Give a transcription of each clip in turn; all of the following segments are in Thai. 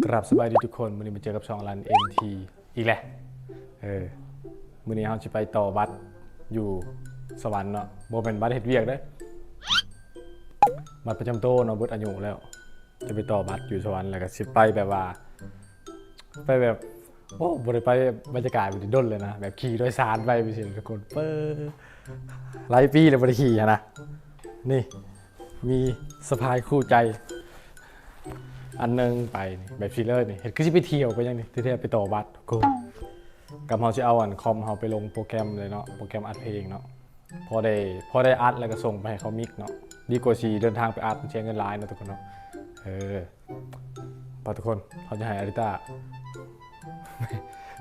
กราบสบายดีทุกคนวันนี้มาเจอกับช่องรัน MT อีกแหละ เออวันนี้เราจะไปต่อบัตรอยู่สวรรค์เนาะโบเป็นบัตรเฮ็ดเวียกได้บัตรประจำตัวเนาะเบิดอายุแล้ว จะไปต่อบัตรอยู่สวรรค์แล้วก็สิไปแบบว่า ไปแบบโอ้บริไปบรรยากาศมันด้นเลยนะ แบบขี่โดยสารไปไปสิทุกคนเปิ้ลหลายปีเลยบริขี่นะนี่ มีสะพายคู่ใจ อันหนึงไปนี่แบบซีเลอร์นี่เห็นคือจะไปเที่ยวไปยังนี่ที่แท้ไปต่อบัตรกูกับเฮาจะเอาอันคอมเฮาไปลงโปรแกรมเลยเนาะโปรแกรมอัดเพลงเนาะพอได้พอได้อัดแล้วก็ส่งไปให้เขามิกเนาะดีกว่าสีเดินทางไปอัดมันเชียเงินหลายเนาะทุกคนเนาะเออปะทุกคนเขาจะให้อาริต้า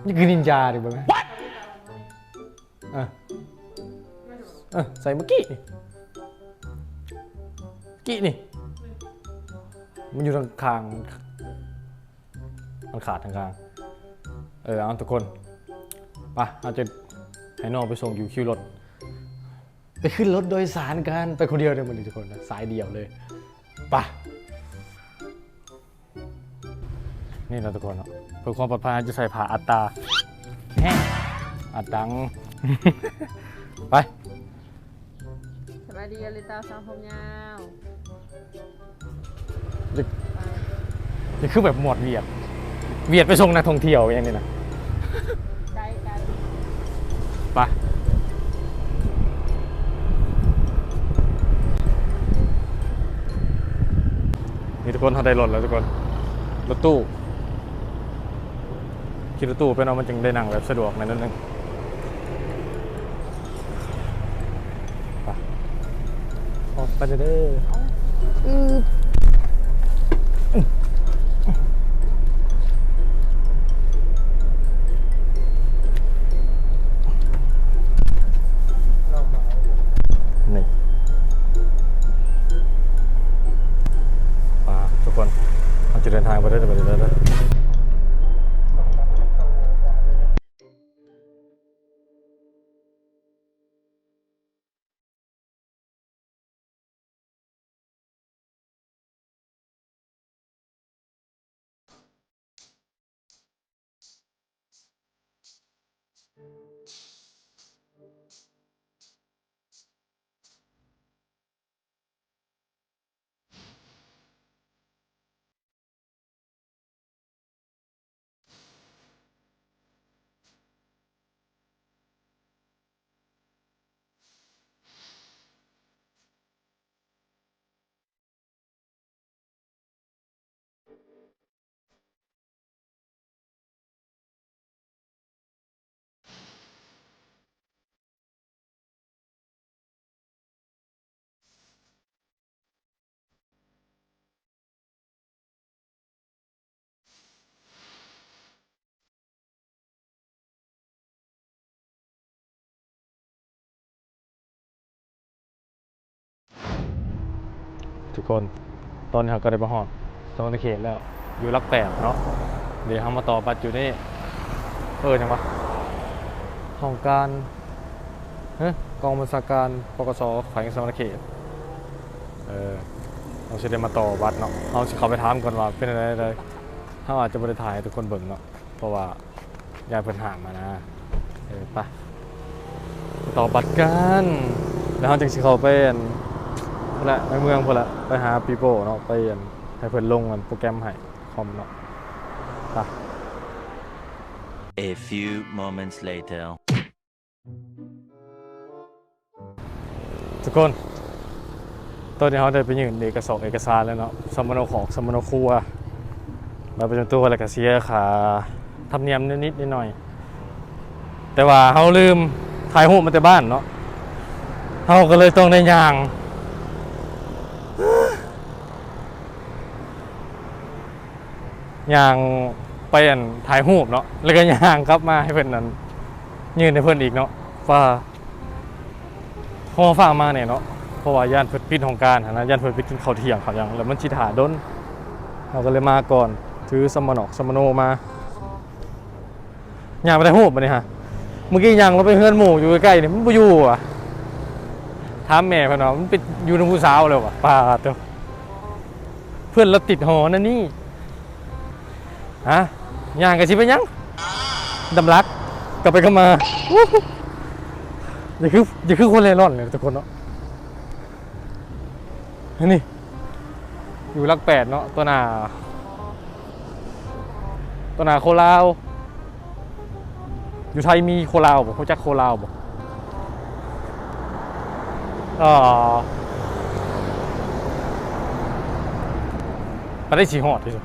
นี่คือนินจาดิบ้างไหมอะอะใส่เมื่อกี้นี่กี้นี่ มันอยู่ทางคางมันขาดทางคางเออเอาทุกคนไปอาจจะให้น้องไปส่งอยู่คิวรถ ไปขึ้นรถโดยสารกัน ไปคนเดียวเลยมันทุกคนนะสายเดียวเลยไปนี่นะทุกคนเนาะเพื่อความปลอดภัยจะใส่ผ้าอัตตาแห้งอัดดัง ไป สวัสดีอลิตาสาวผมยาว นี่คือแบบหมวดเวียด เวียดไปส่งนักท่องเที่ยวอย่างนี้นะได้กันไปนี่ทุกคนเขาได้รถแล้วทุกคน รถตู้ขี่รถตู้ไปเนาะมันจึงได้นั่งแบบสะดวกในนั้นนึงไปออกไปเด้อนี่ ทุกคน ตอนนี้เขาก็ได้มาหอดสวรรค์เขตแล้ว อยู่รักแปดเนาะ เดี๋ยวเขามาต่อบัตรอยู่นี่ เออยังวะห้องการเฮ้กองบัญชาการปกสแขวงสวรเขต เออเราจะได้มาต่อบัตรเนาะเราจะเข้าไปถามก่อนว่าเป็นอะไรเลยถ้าอาจจะบริถ่ายทุกคนเบิ่งเนาะ เพราะว่ายายเพิ่นหามมานะ เออไปไปต่อบัตรกัน แล้วเราจึงสิเข้าไปอั่น พุ่นละในเมืองพุ่นละไปหาปีโป้เนาะไปอั่นให้เพิ่นลงอันโปรแกรมให้คอมเนาะไป A few moments later. ทุกคน ตอนนี้เขาได้ไปยื่นเอกสารเอกสารแล้วเนาะสมโนของสมโนครัวมาประจำตัวแล้วก็เสียค่าธรรมเนียมนิดๆหน่อยๆแต่ว่าเขาลืมถ่ายรูปมาแต่บ้านเนาะเขาก็เลยต้องได้ย่าง ย่างไปอันถ่ายรูปเนาะแล้วก็ย่างกลับมาให้เพื่อนนั้นยืนให้เพื่อนอีกเนาะว่าพอฟังมาเนี่ยเนาะเพราะว่าย่านเพิ่นปิดของการนะย่านเพิ่นไปกินข้าวเที่ยงเขาวหยังแล้วมันชิถาดนเราก็เลยมาก่อนถือสมนอกสมโนมาย่างไปได้รูปมาเนี่ยฮะเมื่อกี้ย่างเราไปเฮือนหมู่อยู่ใกล้ๆนี่มันบ่อยู่อะถามแม่เพิ่นว่ามันไปอยู่ในผู้สาวเลยว่ะป้าเด้อเพื่อนเราติดหอนั่นนี่ ฮะย่างกันสิไปยังดำรักกลับไปก็มาอย่าคืออย่าคือคนเล่ร่อนเลยทุกคนเนาะนี่ อยู่รักแปดเนาะตัวหนาตัวหนาโคลาว อยู่ไทยมีโคลาวบ่รู้จักโคลาวบ่อ๋อไปได้สีหอดที่สุด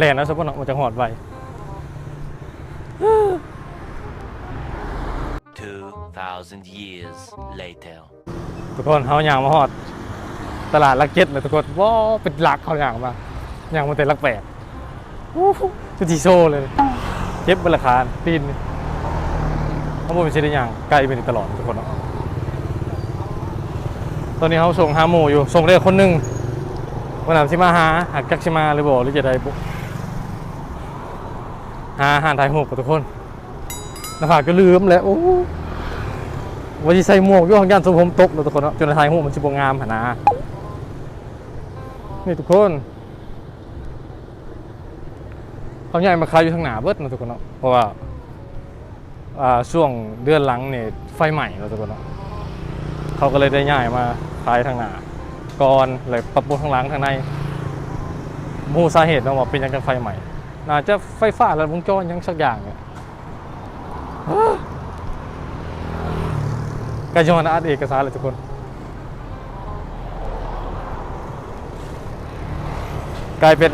แล่นนะสมมติเนาะมันจะหอดไว2,000 years later. ทุกคนเขาอย่างมาหอด ตลาดลักเก็ตเลยทุกคนว้าเป็นหลักเขาอย่างมาอย่างมาแต่ลักแปดวู้ฮู้จะทีโซเลยเจ็บบนราคาปีนเขาบอกเป็นชิ้นอย่างใกล้ไปนี่ตลอดทุกคนเนาะตอนนี้เขาส่งหาหมูอยู่ส่งได้คนหนึ่งวันหลังชิมาหาหากจักชิมาหรือบอกหรือจะได้บุ หาอาหารไทยหกกับทุกคนน้าผากก็ลืมแล้วโอ้วันที่ใส่หมวกอยู่ของยานสมผมตกแล้วทุกคนเนาะจนทายหัวมันชิบงามหนนะนี่ทุกคนเขาใหญ่มาขายอยู่ทางหนาเบิดนะทุกคนเนาะเพราะว่าอ่าช่วงเดือนหลังเนี่ยไฟใหม่เราะทุกคนเนาะเขาก็เลยได้ย้ายมาขายทางหนาก่อนเลยปรับปรุงทางหลังทางในมูสาเหตุเนาะว่าเป็นยังกันไฟใหม่ น่าจะไฟฟ้าและวงจรหยังสักอย่างเนี่ยกายอนอาร์ตเอกสารเลยทุกคนกลายเป็น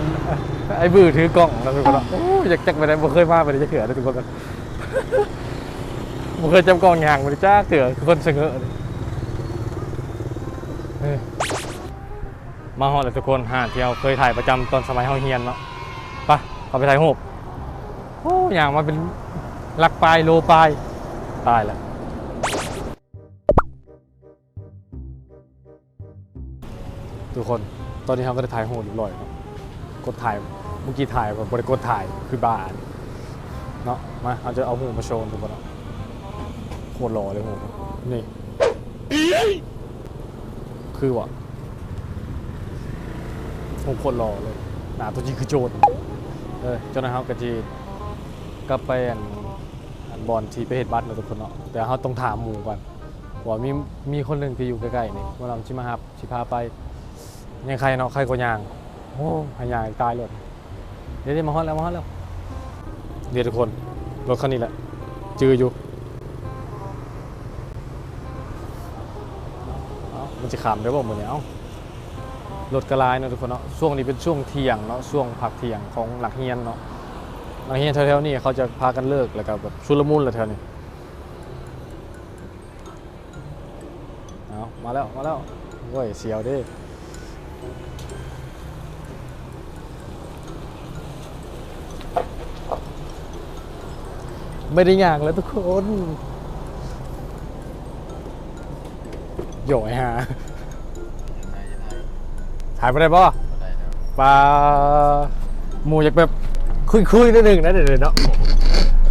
ไอ้บื้อถือกล้องแล้วทุกคนเนาะโอ้ยอยากจักไปได้บ่เคยมาไปได้จะเถื่อเลยทุกคนกันบ่เคยจำกล้องยางไปได้จ้าเถื่อคือคนเสงอเลยเฮ้ยมาฮอดเลยทุกคนห้านที่เราเคยถ่ายประจำตอนสมัยเฮาเฮียนเนาะไป เขาไปถ่ายรูปโอ้ยางมาเป็นลักปลายโลปลายตายแล้วทุกคนตอนนี้เขาก็ได้ถ่ายหดเรียบร้อยเนาะกดถ่ายเมื่อกี้ถ่ายแบบบริกดถ่ายคือบาร์เนาะมาเราจะเอาหูมาโชว์ทุกคนโคตรหล่อเลยหูนี่คือว่ะหูโคตรหล่อเลยหนาตัวจริงคือโจร เออเจ้าหน้าที่กะจีกลับไปอันอันบอลที่ไปเห็ดบัตรเนาะทุกคนเนาะแต่เขาต้องถามหมู่ก่อนว่ามีมีคนหนึ่งที่อยู่ใกล้ๆนี่ว่าเราชิมาฮับชิพาไปยังใครเนาะใครก็ยางโอ้หายางตายเลยเดี๋ยวๆมาฮอดแล้วมาฮอดแล้วเดี๋ยวทุกคนรถคันนี้แหละจืออยู่มันจะขามได้บ่หมดเนี่ยเอ้า รถกระลายเนาะทุกคนเนาะช่วงนี้เป็นช่วงเที่ยงเนาะช่วงพักเที่ยงของหลักเฮียนเนาะหลักเฮียนแถวๆนี้เขาจะพากันเลิกแล้วก็แบบชุลมุนลยแถวนี้เอามาแล้วมาแล้วโว้ยเสียวดิไม่ได้ยากแล้วทุกคนโหยฮะ ถ่ายไปได้ป่ะปลาหมูอยากแบบคุยๆนิดนึงนะเดี๋ยวๆเนาะ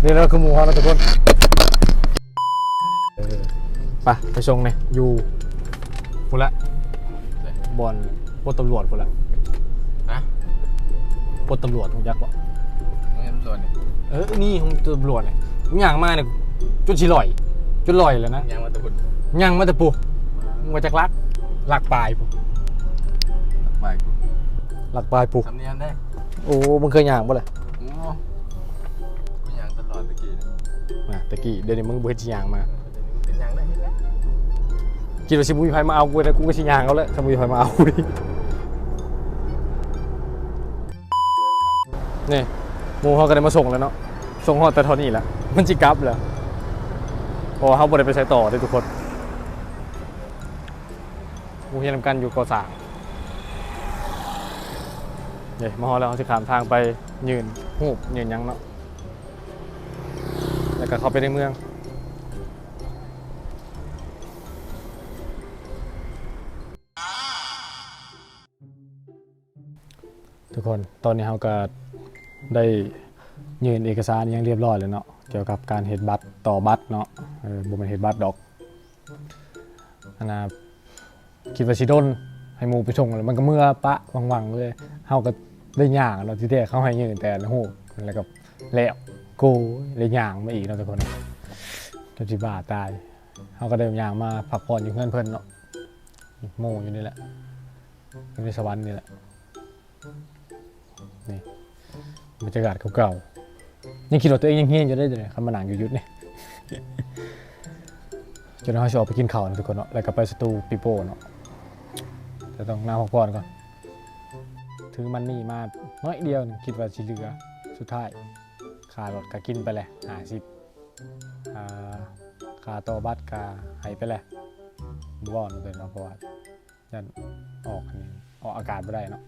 นี่เราคือหมูฮอนะทุกคนเออไปไปชงเนี่ยอยู่พูดละบอลปลดตำรวจพูดละฮะปลดตำรวจทุกยักษ์วะไม่เห็นตำรวจนี่เออนี่ของตำรวจเนี่ยมึงย่างมาเนี่ยจนชิลอยจนลอยแล้วนะ ยังมาตะกุดย่างมาแต่ปูมึงมาจากลักหลักปลายปูไปกู หลักปลายปูสำเนียงได้โอ้มึงเคยย่างปะเลยโอ้กูยังตลอดตะกี้นะมาตะกี้เดี๋ยวนี้มึงเบื่อชิย่างมาเป็นยังได้เห็นแล้วคิดว่าชิบุยไพมาเอากูแล้วกูก็ชิย่างเขาแล้วถ้าบุยไพมาเอากูดินี่หมูเขาก็ได้มาส่งแล้วเนาะส่งฮอดแต่เท่านี้แหละมันจิกลับแล้วเพราะว่าเขาบ่ได้ไปใช้ต่อเลยทุกคนหมูเฮียนำกันอยู่กอสร้าง เดี๋ยวมาฮอดแล้วเขาจะขามทางไปยืนหูบยืนยังเนาะแล้วก็เข้าไปในเมืองทุกคนตอนนี้เราก็ได้ยืนเอกสารยังเรียบร้อยเลยเนาะเกี่ยวกับการเฮ็ดบัตรต่อบัตรเนาะเออบ่แม่นเฮ็ดบัตรดอกอันนะคิดว่าสิโดน ให้หมูไปส่งแล้วมันก็เมื่อปะวังๆเลยเฮาก็ได้ย่างเราที่แท้เขาให้ยืนแต่ละหูแล้วก็แล้วกูได้ย่างมาอีกเนาะทุกคนจนสิบาตายเขาก็เดินย่างมาพักผ่อนอยู่เพื่อนเพื่อนเนาะโมอยู่นี่แหละอยู่ในสวรรค์นี่แหละนี่บรรยากาศเก่าๆยังคิดว่าตัวเองยังเฮี้ยนอยู่ได้เลยคำมาหนังอยู่ยุดนี่ยจนเขาจะออกไปกินข้าวนะทุกคนเนาะแล้วก็ไปสตูปิโป้เนาะ แต่ต้องน้ำพักผ่อนก่อนถึงมันนี่มาน้อยเดียวหนึ่งคิดว่าสิเหลือ สุดท้ายค่ารถก็กินไปแหละห้าสิบอ่าค่าต่อบัตรก็ให้ไปแหละบวอนเลยเนาะเพราะว่ายันออกอันนี้ออกอากาศไม่ได้เนาะ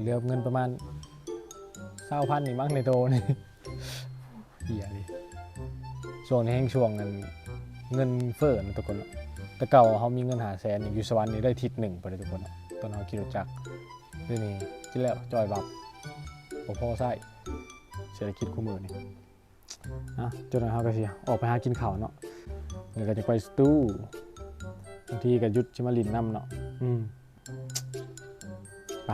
เหลือเงินประมาณเศร้าพันนี่มั้งในโตนี่เหี้ยดิช่วงนี้แห้งช่วงเงินเงินเฟ้อนะทุกคนเนาะ แต่เก่าเขามีเงินหาแสนอยู่สวรรค์นี่ได้ทิศหนึ่งไปเลยทุกคนตอนเราขี่รถจักรเดี๋ยวนี้กินแล้วจอยบับบ่พอไส้เศรษฐกิจคู่มือนี่อะจนเราก็สิออกไปหากินข้าวเนาะเดี๋ยวก็จะไปสตูบางทีก็ยุดจิมาลินน้ำเนาะอืมไป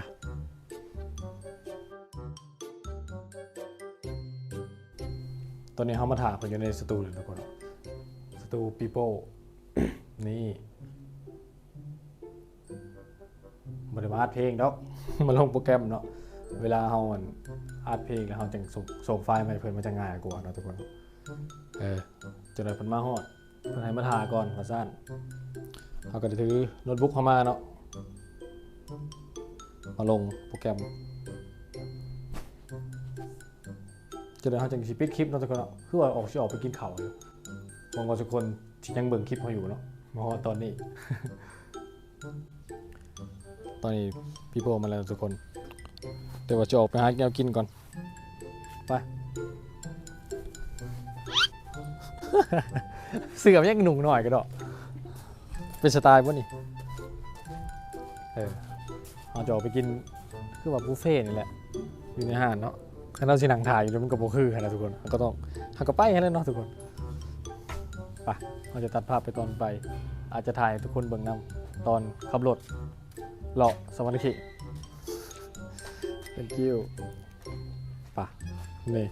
ตอนนี้เขามาถ่ายคนอยู่ในสตูเลยทุกคนสตูปีโป้ นี่บริมาอัดเพลงดอกมาลงโปรแกรมเนาะเวลาเฮาอันอัดเพลงแล้วเฮาจังส่งส่งไฟล์มาเพิ่นมันจะง่ายกว่าเนาะทุกคนเออจนได้เพิ่นมาฮอดเพิ่นให้มาทาก่อนว่าซั่นเฮาก็ได้ถือโน้ตบุ๊กเข้ามาเนาะมาลงโปรแกรมจะได้เฮาจังสิปิดคลิปเนาะทุกคนเนาะคือว่าออกสิออกไปกินข้าวอยู่หวังว่าทุกคนที่ยังเบิ่งคลิปเฮาอยู่เนาะ เพราะว่าตอนนี้ ตอนนี้พี่โบมาแล้วทุกคนเดี๋ยวว่าจะออกไปหาแก้วกินก่อน ไป เสือมยังหนุ่งหน่อยก็ดอกเป็นสไตล์ป่ะนี่ เออเราจะออกไปกิน คือว่าบุฟเฟ่นี่แหละ อยู่ในห้างเนาะถ้าเราสินังถ่ายอยู่แล้วมันก็บ่คือขนาดทุกคนมันก็ต้องหักก็ไปให้แล้วเนาะทุกคน ไปเราจะตัดภาพไปตอนไป อาจจะถ่ายทุกคนเบิ่งนำตอนขับรถหลาะสวัสดี thank you ป่ะนี่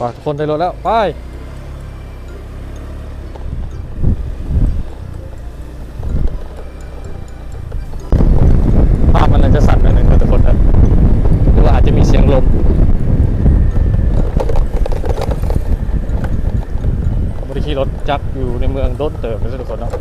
ป่ะทุกคนได้รถแล้ว ไป ขี่รถจักรอยู่ในเมืองโด้นเติมนะทุดคนเนาะ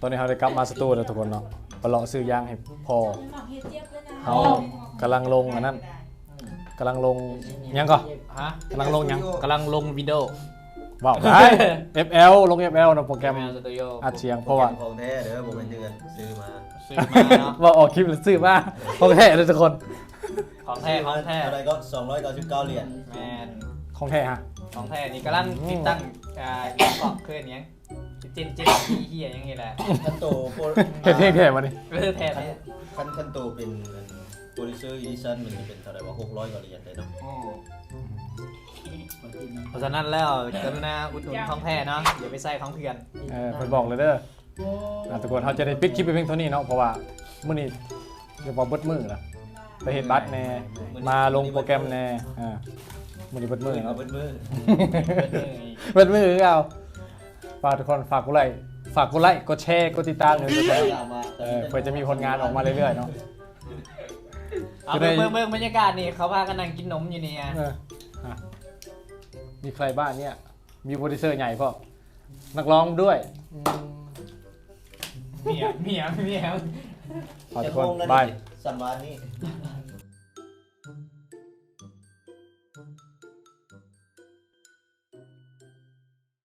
ตอนนี้เราได้กลับมาสตูแล้วทุกคนเนาะไปเลาะซื้อยางให้พอเขากำลังลงอันนั้นกำลังลงยังก่อนฮะกำลังลงยังกำลังลงวิดีโอว้าวได้ FL ลง FL นะโปรแกรมแมวสตูดิโออัดเสียงเพราะว่าของแท้เด้อผมเป็นเดือนซื้อมาซื้อมาเนาะว่าออกคลิปหรือซื้อมาโอเคเลยทุกคน ของแท้ของแท้อะไรก็299เหรียญแมนของแท้ฮะของแท้นี่กำลังติดตั้งอ่าเกาะเคลื่อนยัง จินจินที่เฮียยังไงแหละคันโตโปรเท่ๆแท้มานี่เรื่อแท้แท้คันคันโตเป็นโปรดิวเซอร์อีดิชั่นมันจะเป็นเท่าไหร่ว่า600กว่าเหรียญเลยเนาะเพราะฉะนั้นแล้วกรุณาอุดหนุนของแท้เนาะอย่าไปใส่ของเถื่อนเออไปบอกเลยเด้ออะทุกคนเขาจะได้ปิดคลิปไปเพียงเท่านี้เนาะเพราะว่ามื้อนี้เดี๋ยวพอเบิดมือละไปเห็นบัตรแน่มาลงโปรแกรมแน่อ่ามื้อนี้เบิดมือเอาเนาะเบิ้ลมือเปิดมือคือเอา ฝากทุกคนฝากกดไลค์ฝากกดไลค์กดแชร์กดติดตามหรือกดแชร์เออเพื่อจะมีผลงานออกมาเรื่อยๆเนาะ เอาเบิ่งเบิ่งเบิ่งบรรยากาศนี่เขาพากันนั่งกินนมอยู่นี่ไงเอออะมีใครบ้างเนี่ย มีโปรดิวเซอร์ใหญ่ก็นักร้องด้วยอืมเมียเมียเมียฝากทุกคนแต่โมงแล้วบาย สัมวานนี่